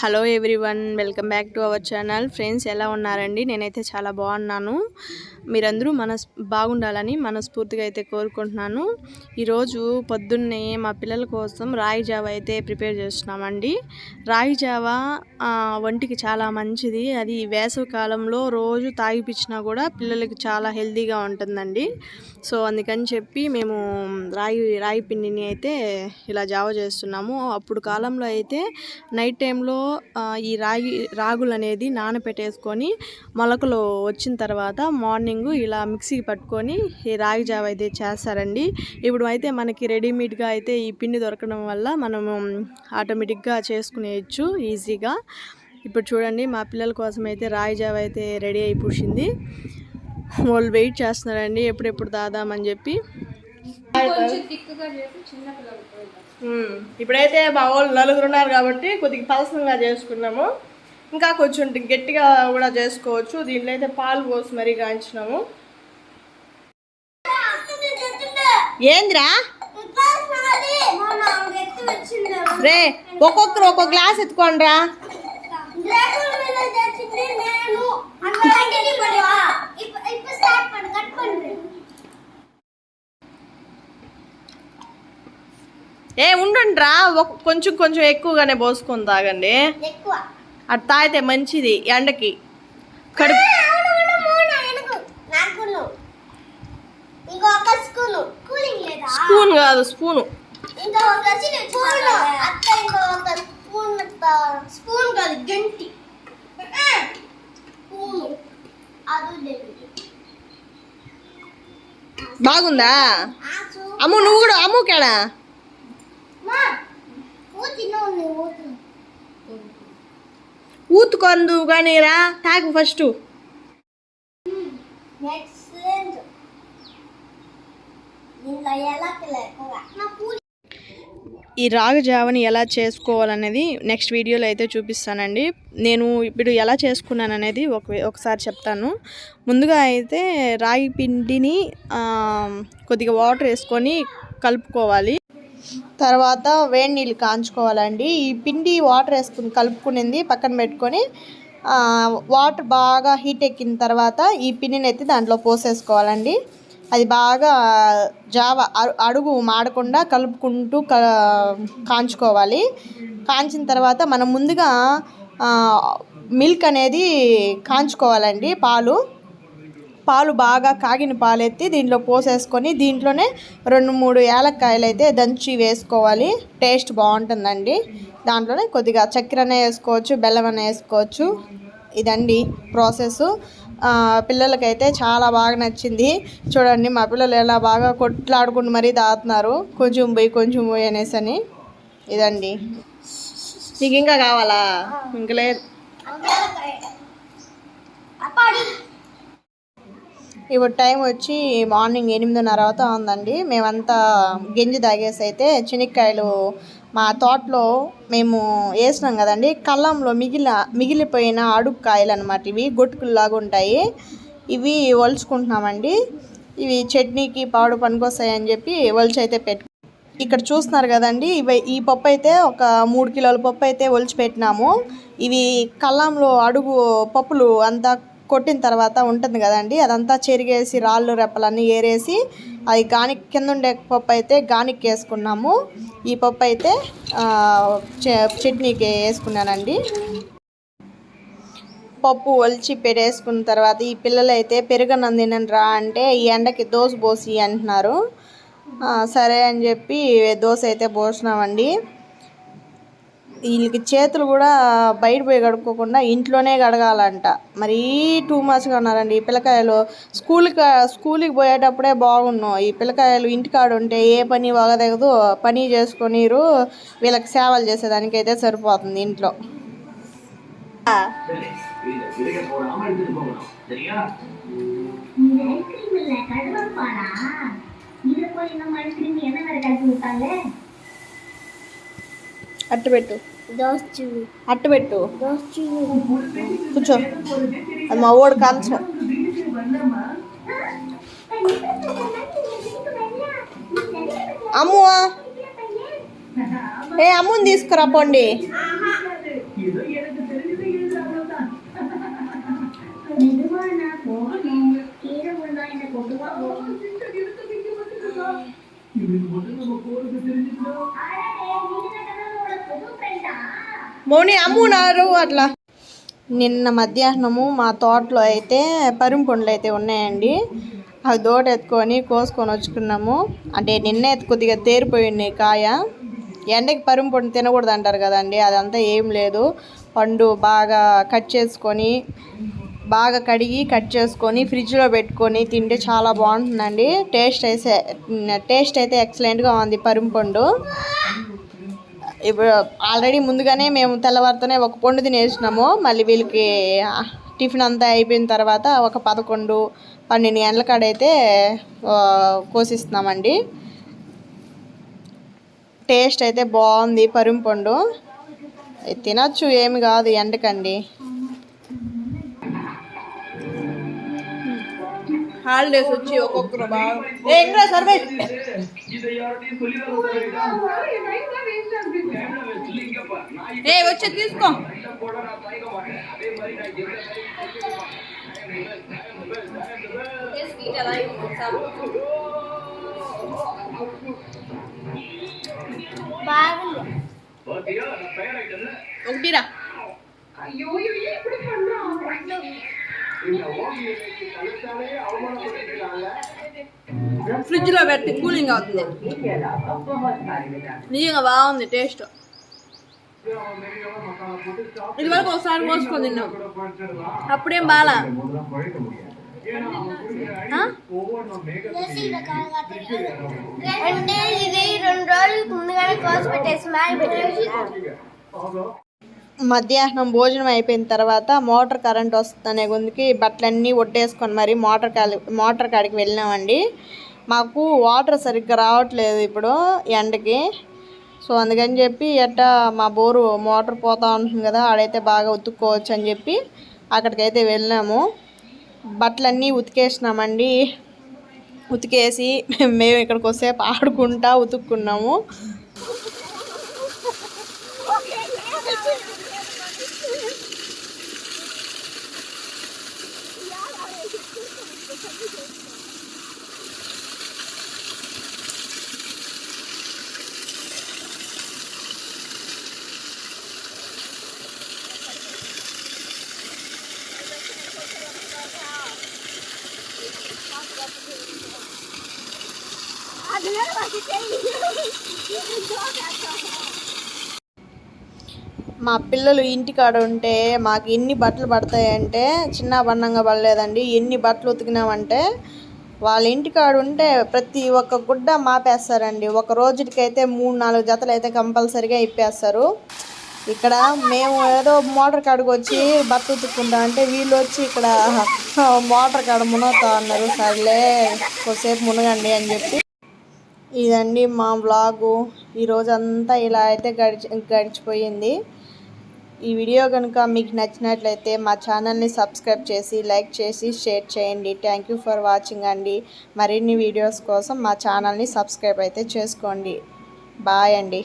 Hello everyone welcome back to our channel. Friends ఎలా ఉన్నారండి? నేనైతే చాలా బాగున్నాను. మీరందరూ మనస్ బాగుండాలని మనస్ఫూర్తిగా అయితే కోరుకుంటున్నాను. ఈరోజు పొద్దున్నే మా పిల్లల కోసం రాగి జావ అయితే ప్రిపేర్ చేస్తున్నామండి. రాగి జావ వంటికి ఒంటికి చాలా మంచిది. అది వేసవి కాలంలో రోజు తాగిపించినా కూడా పిల్లలకి చాలా హెల్తీగా ఉంటుందండి. సో అందుకని చెప్పి మేము రాయి రాయి పిండిని అయితే ఇలా జావ చేస్తున్నాము. అప్పుడు కాలంలో అయితే నైట్ టైంలో ఈ రాగి రాగులు అనేది నానపెట్టేసుకొని మొలకలు వచ్చిన తర్వాత మార్నింగ్ ఇలా మిక్సీకి పట్టుకొని ఈ రాగి జావ అయితే చేస్తారండి. ఇప్పుడు అయితే మనకి రెడీమేడ్గా అయితే ఈ పిండి దొరకడం వల్ల మనము ఆటోమేటిక్గా చేసుకునేయచ్చు ఈజీగా. ఇప్పుడు చూడండి మా పిల్లల కోసం అయితే రాగి జావ అయితే రెడీ అయిపోయింది వాళ్ళు వెయిట్ చేస్తున్నారండి ఎప్పుడెప్పుడు దాదామని చెప్పి. ఉమ్, ఇప్పుడైతే మా వాళ్ళు నలుగురు ఉన్నారు కాబట్టి కొద్దిగా పలసంగా చేసుకున్నాము. ఇంకా కొంచెం గట్టిగా కూడా చేసుకోవచ్చు. దీంట్లో అయితే పాలు పోసి మరీ కాంచినాము. ఏంద్రా? రే ఒక్కొక్కరు ఒక్కొక్క గ్లాస్ ఎత్తుకోండిరా రా ఏ ఉండండి రా ఒక- కొంచెం కొంచెం ఎక్కువగానే పోసుకొని తాగండి. ఎక్కువ. అది తాగితే మంచిది ఎండకి. కడుపు స్పూన్. కాదు స్పూను. స్పూన్. కాదు గంటి. బాగుందా? అమ్ము నువ్వు కూడా అమ్ము కేడా? ఊతుకొందు కానీ రా తాగు ఫస్ట్ ఈ రాగి జావని ఎలా చేసుకోవాలనేది నెక్స్ట్ వీడియోలో అయితే చూపిస్తానండి. నేను ఇప్పుడు ఎలా చేసుకున్నాను అనేది ఒక ఒకసారి చెప్తాను. ముందుగా అయితే రాగి పిండిని కొద్దిగా వాటర్ వేసుకొని కలుపుకోవాలి. తర్వాత వేడి నీళ్ళు కాంచుకోవాలండి. ఈ పిండి వాటర్ వేసుకుని కలుపుకునింది పక్కన పెట్టుకొని వాటర్ బాగా హీట్ ఎక్కిన తర్వాత ఈ పిండిని ఎత్తి దాంట్లో పోసేసుకోవాలండి. అది బాగా జావ అడుగు మాడకుండా కలుపుకుంటూ క కాంచుకోవాలి. కాంచిన తర్వాత మనం ముందుగా మిల్క్ అనేది కాంచుకోవాలండి పాలు. పాలు బాగా కాగిన పాలు ఎత్తి దీంట్లో పోసేసుకొని దీంట్లోనే రెండు మూడు యాలక్కాయలు అయితే దంచి వేసుకోవాలి. టేస్ట్ బాగుంటుందండి. దాంట్లోనే కొద్దిగా చక్కెర వేసుకోవచ్చు బెల్లం వేసుకోవచ్చు. ఇదండి ప్రాసెస్. పిల్లలకైతే చాలా బాగా నచ్చింది. చూడండి మా పిల్లలు ఎలా బాగా కొట్లాడుకుంటూ మరీ తాగుతున్నారు. కొంచెం పోయి కొంచెం పోయి అనేసి అని. ఇదండి. నీకు ఇంకా కావాలా? ఇంక లేదు. ఇప్పుడు టైం వచ్చి మార్నింగ్ ఎనిమిదిన్నర అవుతా ఉందండి. మేమంతా గింజి తాగేసి అయితే చెనిక్కాయలు మా తోటలో మేము వేసినాం కదండి. కళ్ళంలో మిగిలిన మిగిలిపోయిన అడుగు కాయలు అనమాట ఇవి గొట్టుకుల్లాగా ఉంటాయి. ఇవి ఒలుచుకుంటున్నామండి ఇవి చట్నీకి పాడు పనికొస్తాయి అని చెప్పి ఒలిచి అయితే పెట్టు ఇక్కడ చూస్తున్నారు కదండి. ఇవి ఈ పప్పు అయితే ఒక మూడు కిలోల పప్పు అయితే ఒలిచి పెట్టినాము. ఇవి కళ్ళంలో అడుగు పప్పులు అంతా కొట్టిన తర్వాత ఉంటుంది కదండి అదంతా చెరిగేసి రాళ్ళు రెప్పలన్నీ ఏరేసి అది గానిక్ కింద ఉండే పప్పు అయితే గానికి వేసుకున్నాము. ఈ పప్పు అయితే చట్నీకి వేసుకున్నానండి. పప్పు ఒలిచి పెడేసుకున్న తర్వాత ఈ పిల్లలు అయితే పెరుగన్నం రా అంటే ఈ ఎండకి దోశ పోసి అంటున్నారు. సరే అని చెప్పి దోశ అయితే పోసినామండి. వీళ్ళకి చేతులు కూడా బయట పోయి కడుక్కోకుండా ఇంట్లోనే కడగాలంట. మరీ టూ మచ్గా ఉన్నారండి. ఈ పిల్లకాయలు స్కూల్కి స్కూల్కి పోయేటప్పుడే బాగున్నాం ఈ పిల్లకాయలు ఇంటికాడ ఉంటే ఏ పని వగదగదు పని చేసుకొనిరు వీళ్ళకి సేవలు చేసేదానికైతే సరిపోతుంది ఇంట్లో. అట్టు పెట్టు అట్టు పెట్టు కూర్చో అది మా ఓడి కాల్చ అమ్ము ఏ అమ్ముని తీసుకురా పోండి ఆయన మౌని అమ్మున్నారు అట్లా. నిన్న మధ్యాహ్నము మా తోటలో అయితే పరుము పండ్లు అయితే ఉన్నాయండి. అవి దోట ఎత్తుకొని కోసుకొని వచ్చుకున్నాము. అంటే నిన్నే కొద్దిగా తేరిపోయి ఉన్నాయి కాయ. ఎండకి పరుము పండు తినకూడదు అంటారు కదండి అదంతా ఏం లేదు. పండు బాగా కట్ చేసుకొని బాగా కడిగి కట్ చేసుకొని ఫ్రిడ్జ్లో పెట్టుకొని తింటే చాలా బాగుంటుందండి. టేస్ట్ అయితే టేస్ట్ అయితే ఎక్సలెంట్గా ఉంది పరుము పండు. ఇప్పుడు ఆల్రెడీ ముందుగానే మేము తెల్లవారితోనే ఒక పండు తినేసినాము. మళ్ళీ వీళ్ళకి టిఫిన్ అంతా అయిపోయిన తర్వాత ఒక పదకొండు పన్నెండు గంటల కాడైతే కోసిస్తున్నామండి. టేస్ట్ అయితే బాగుంది పరుంపండు తినచ్చు ఏమి కాదు ఎండకండి. హాలిడేస్ వచ్చి ఒక్కొక్కరు బాగా ఏ ఇంకా సర్వే ఏ వచ్చే తీసుకో బాగుంది ఒకటిరా ఫ్రిడ్జ్ లో పెట్టి కూలింగ్ అవుతుంది నిజంగా బాగుంది టేస్ట్ ఇది వరకు ఒకసారి పోసుకొని తిన్నాం అప్పుడేం బాలా? అంటే ఇది రెండు రోజులు ముందుగానే కోసి పెట్టేసి మ్యాగ్ పెట్టేసి మధ్యాహ్నం భోజనం అయిపోయిన తర్వాత మోటార్ కరెంట్ వస్తుందనే గుందికి బట్టలన్నీ ఒట్టేసుకొని మరి మోటార్ కాడి మోటార్ కాడికి వెళ్ళినామండి మాకు వాటర్ సరిగ్గా రావట్లేదు ఇప్పుడు ఎండకి. సో అందుకని చెప్పి ఎట్టా మా బోరు మోటార్ పోతూ ఉంటుంది కదా ఆడైతే బాగా ఉతుక్కోవచ్చు అని చెప్పి అక్కడికైతే వెళ్ళినాము బట్టలన్నీ ఉతికేసినామండి. ఉతికేసి మేము ఇక్కడికి వస్తే ఆడుకుంటా ఉతుక్కున్నాము. మా పిల్లలు ఇంటికాడ ఉంటే మాకు ఎన్ని బట్టలు పడతాయంటే చిన్న బండంగా పడలేదండి. ఎన్ని బట్టలు ఉతికినామంటే వాళ్ళ ఇంటికాడ ఉంటే ప్రతి ఒక్క గుడ్డ మాపేస్తారండి. ఒక రోజుకైతే మూడు నాలుగు జతలు అయితే కంపల్సరిగా ఇప్పేస్తారు. ఇక్కడ మేము ఏదో మోటార్ కాడికి వచ్చి బట్ట ఉతుక్కుంటాం అంటే వీళ్ళు వచ్చి ఇక్కడ మోటార్ కాడ మునుగుతా అన్నారు. సర్లే కొద్దిసేపు మునగండి అని చెప్పి ఇదండి మా వ్లాగు. ఈ రోజంతా ఇలా అయితే గడిచి గడిచిపోయింది. ఈ వీడియో కనుక మీకు నచ్చినట్లయితే మా ఛానల్ని సబ్స్క్రైబ్ చేసి లైక్ చేసి షేర్ చేయండి. థ్యాంక్ యూ ఫర్ వాచింగ్ అండి. మరిన్ని వీడియోస్ కోసం మా ఛానల్ని సబ్స్క్రైబ్ అయితే చేసుకోండి. బాయ్ అండి.